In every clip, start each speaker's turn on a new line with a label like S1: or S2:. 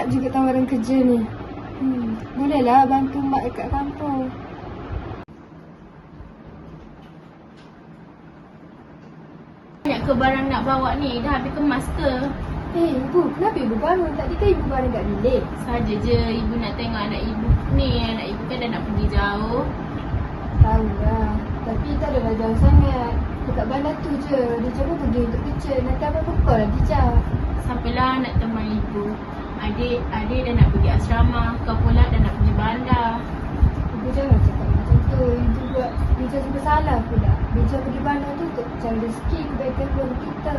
S1: Dapat juga tawaran kerja ni. Hmm, bolehlah bantu mak dekat kampung.
S2: Banyak ke barang nak bawa ni? Dah habis kemas ke?
S1: Eh, ibu, kenapa ibu bangun? Tadi kan ibu baru kat bilik.
S2: Saja je ibu nak tengok anak ibu ni. Anak ibu kan dah nak pergi jauh.
S1: Tahu lah. Tapi tak adalah jauh sangat. Dekat bandar tu je. Dia cakap pergi untuk kerja. Nanti apa-apa kau lah dia
S2: Sampailah nak teman ibu. Adik, adik dah nak pergi asrama. Kau pula dah nak pergi bandar.
S1: Ibu jangan cakap macam tu. Ibu buat Bija juga salah pula. Bija pergi bandar tu untuk cari rezeki kebaikan keluarga kita.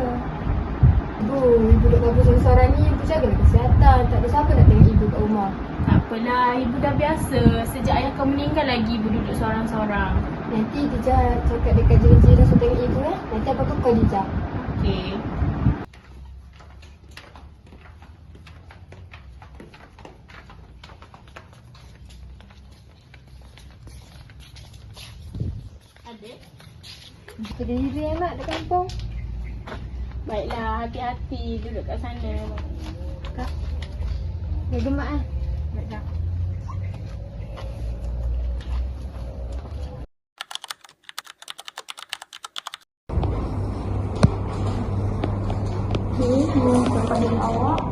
S1: Ibu, ibu duduk kampung seorang-seorang ni, ibu jagalah kesihatan. Tak ada siapa nak tengok ibu kat rumah.
S2: Tak apalah, ibu dah biasa. Sejak ayah kau meninggal lagi ibu duduk seorang-seorang.
S1: Nanti Dija cakap dekat jiran-jiran suruh tengok ibu eh. Nanti apa-apa kau Dija.
S2: Okey. Adik,
S1: Berdiri amat dekat kampung.
S2: baiklah hati-hati duduk kat sana.
S1: Kak. Dah gemak eh.
S2: Baiklah.
S1: Okay, mau kepada awak.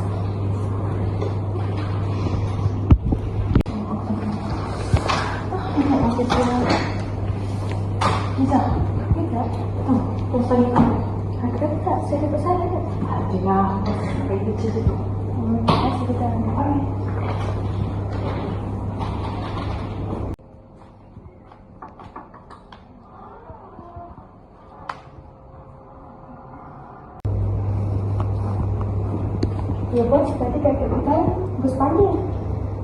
S3: Ya, bos, tadi kakak kita bos panggil.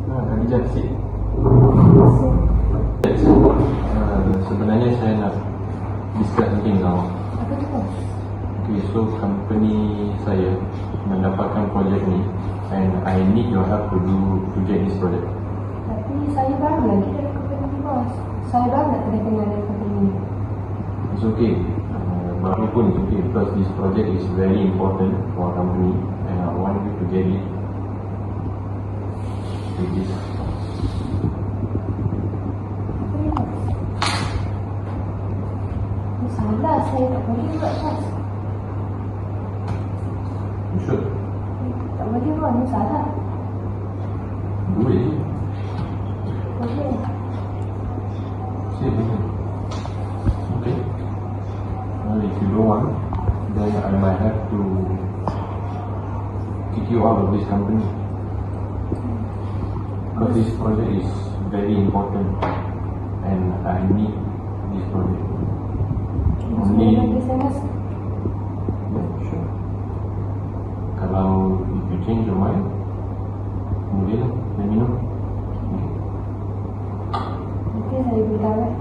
S4: Ah, Khadijah sikit.
S3: Masih.
S4: Uh, sebenarnya saya nak discuss something now.
S3: Apa tu?
S4: Okay, so company saya mendapatkan projek ni and I need your help to do to get this project.
S3: Tapi saya baru lagi dari company bos. Saya baru nak kena kenal dari company ni.
S4: It's okay. Uh, bagi pun it's okay because this project is very important for company
S3: bos? Ini salah, saya tak boleh buat bos.
S4: You sure?
S3: Tak boleh bos, ini salah.
S4: Do it.
S3: Boleh.
S4: Say it. Okay. Well, if you don't want, then I might have to kick you out of this company. Because this project is very important and I need this project.
S3: Masuk.
S4: Yeah, sure. Kalau if you change your mind, kemudian let me know. Okay.
S3: Nanti saya beritahu eh.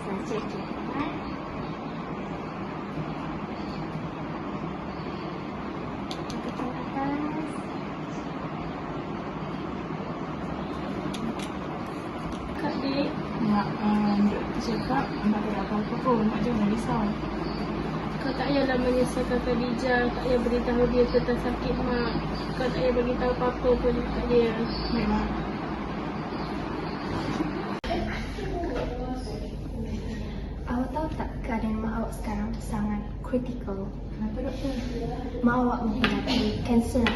S2: Saja je.
S1: Angkatan atas.
S2: Kak Dik, Mak tak Kau tak payah beritahu dia tentang sakit Mak. Kau tak payah beritahu apa-apa pun kat dia Memang
S1: tahu tak keadaan mak awak sekarang sangat kritikal. Kenapa doktor? Mak awak menghadapi kanser.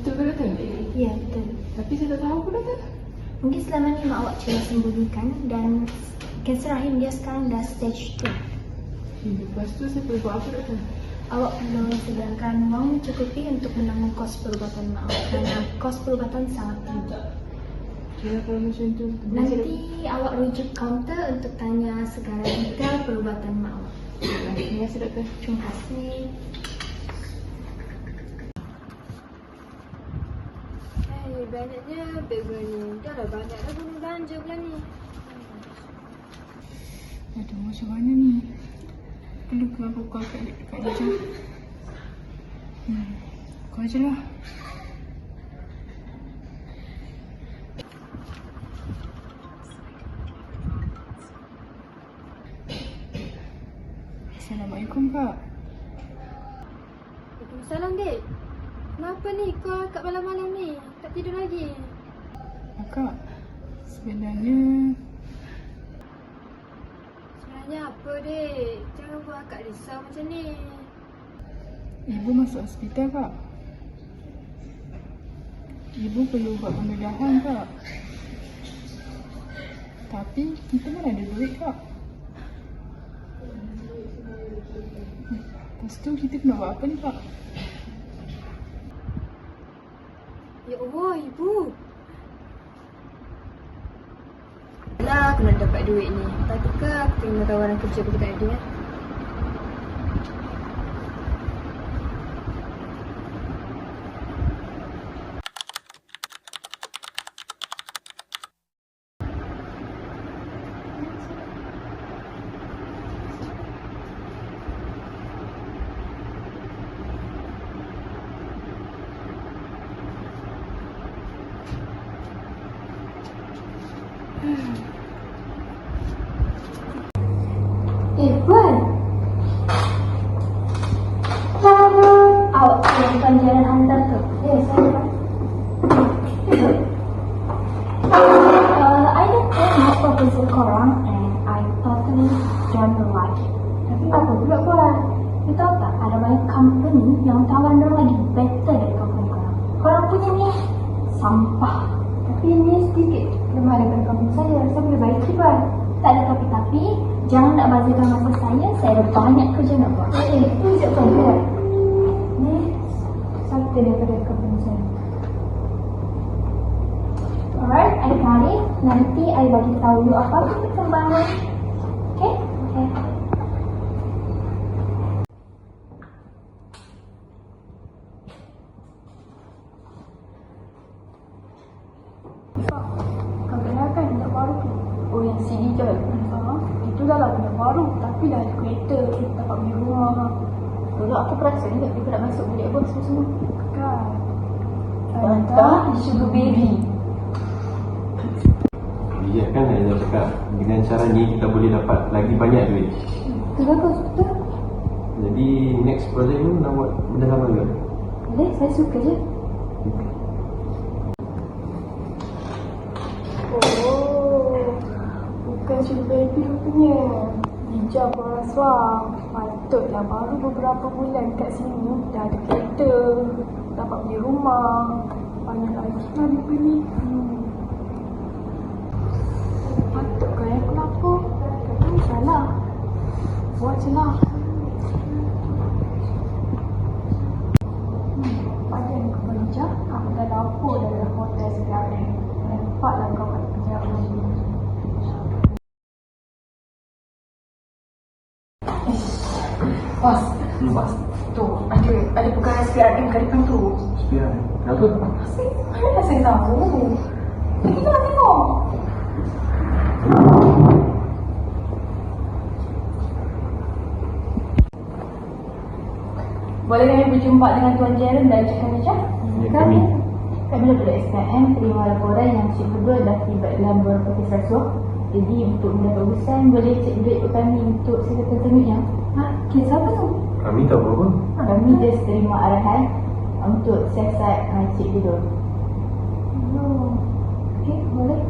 S3: Betul ke doktor?
S1: Ya, betul.
S3: Tapi saya tak tahu pun doktor.
S1: Mungkin selama ni mak awak cuba sembunyikan dan kanser rahim dia sekarang dah stage 2.
S3: Hmm, lepas tu saya perlu buat apa doktor?
S5: Awak perlu sediakan wang mencukupi untuk menanggung kos perubatan mak awak kerana kos perubatan sangat tinggi.
S1: Kira kalau macam tu
S5: Nanti awak rujuk kaunter untuk tanya segala detail perubatan mak awak.
S1: Terima kasih doktor
S5: Terima kasih.
S1: Hai, banyaknya beg ni Dah lah banyak dah guna belanja bulan ni
S3: Aduh, macam mana ni? Perlu ke aku call kat, kat Dija? Hmm, call je lah. Kak.
S1: Salam dek Kenapa ni kau kat malam-malam ni Tak tidur lagi
S3: Kakak, sebenarnya
S1: Sebenarnya apa dek Jangan buat akak risau macam ni
S3: Ibu masuk hospital, Kak. Ibu perlu buat penggeledahan, Kak. Tapi kita mana ada duit, Kak. Lepas tu kita kena buat apa ni, Kak?
S1: Ya Allah ibu
S5: Lah, aku nak dapat duit ni. Tapi ke aku terima tawaran kerja bagi tak ada. Eh? Eh, Puan. Awak kirimkan jalan hantar tu. Ya, saya dah tengok proposal korang and I totally don't like it. Tapi apa pula Puan? You tahu tak, ada banyak company yang tawaran dorang lagi better dari company korang. Korang punya ni sampah. Tapi sedikit lemah daripada company saya. Saya boleh baiki Puan. Tak ada tapi-tapi. Jangan nak bazirkan masa saya. Saya ada banyak kerja nak buat. Eh, itu sekejap Puan. Puan. Ni satu daripada company saya. Alright, I got. Nanti I bagi tahu you apa pun perkembangan. Okay? Okay.
S3: Kau kenal kan minyak baru tu? Oh je? Ha? Itu dah lah minyak baru Tapi dah ada kereta Dapat beli rumah
S5: Dulu aku perasan juga dia nak masuk bilik bos tu semua.
S3: Kan?
S5: Tantah sugar baby.
S4: Lihat kan Aizah cakap Dengan cara ni kita boleh dapat lagi banyak duit
S5: Tu bagus, betul.
S4: Jadi next project tu nak buat benda sama ke?
S5: Boleh, saya suka je.
S3: Oh Bukan sugar baby rupanya Raswa Patutlah baru beberapa bulan kat sini Dah ada kereta Dapat beli rumah Banyak lagi. Duit ni hmm. Patut kan aku lapor Kadang salah. Buat je lah Hmm, Pada yang kau kerja Aku dah lapor dalam hotel sekarang Nampaklah kau kat kerja aku Bos,
S4: Hmm, bas.
S3: tu ada ada pegawai SPRM kat depan tu.
S4: Sepian. Kenapa?
S3: Mana saya tahu? Pergi lah tengok. Boleh kami berjumpa dengan Tuan Jaren dan Cik Khadijah?
S4: Ya, kami.
S3: Kami daripada SPM terima laporan yang Cik Kedua dah tiba dalam beberapa rasuah. Jadi untuk mendapat urusan boleh cek duit ke kami untuk silakan tengoknya. Ha? Kes apa tu?
S4: Kami tahu apa?
S3: Kami just terima arahan untuk siasat uh, Cik Kedua. Oh. Okey, boleh.